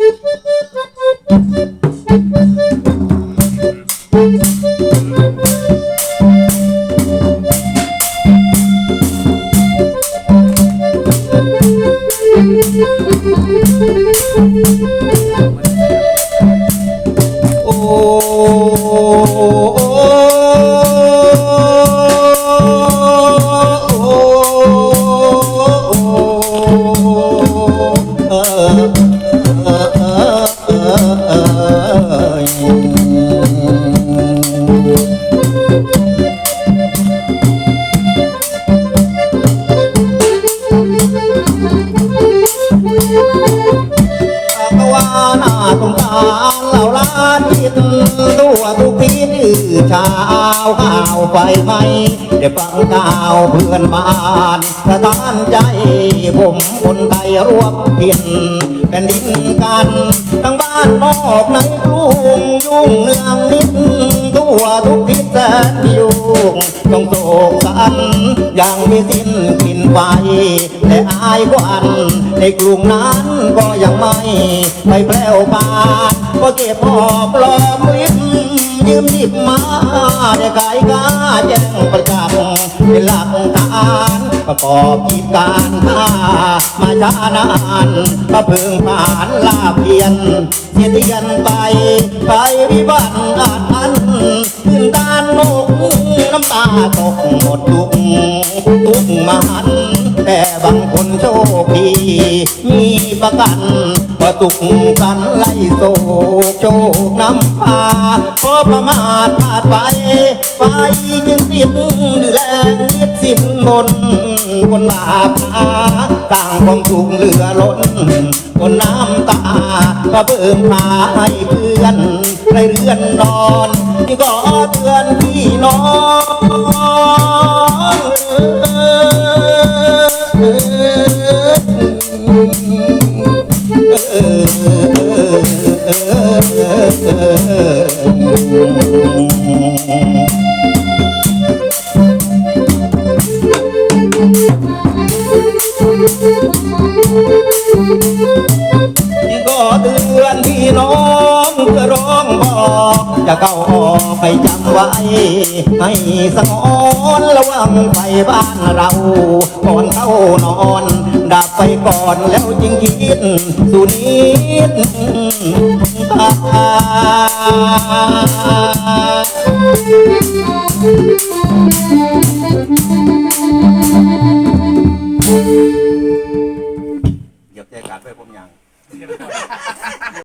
โอ้ ก็ว่าหน้าสงสาเหล่าล้านคิดตัวทุกทีนี่ ชาวข่าวไฟไหมได้ฟังข่าวเพื่อนบ้านสะท้านใจผมคนไทยรวมเพียนแผ่นดินกัน ทั้งบ้านนอกในกรุงยุ่งเนืองนิดตัวทุกทิศแสนยุ่งต้องโศกสันอยังมีสิ้นกลิ่นไฟแต่อายควันในกรุงนั้นก็ยังไม่ ไม่แปลวปานก็เก็บหอบลอมลิ้น ประจำเป็นหลักฐานประกอบกิจการค้ามาช้านานก็เพิ่งผ่านลาเพียนเสียเทียนไป ไปวิบัติอาจอันขึ้นด้านนกน้ำตาตกหมดทุกทุกมัน บางคนโชคดี มีประกันพอตุกกันไล่โศกโชคน้ำพาพอประมาทพลาดไปไปจึงสิ้นแรงยึดสิ้นบนคนบาปหาต่างความทุกข์เหลือล้นคนน้ำตาก็เพิ่มพาให้เพื่อนในเรือนนอนที่ก็เตือนพี่น้อง ก็เตือนพี่น้องเพื่อร้องบอกจะเข้าออกไปจำไว้ให้สงอนระวังไฟบ้านเราก่อนเข้านอน ดับไปก่อนแล้วจึงคิดสุนิดตาเ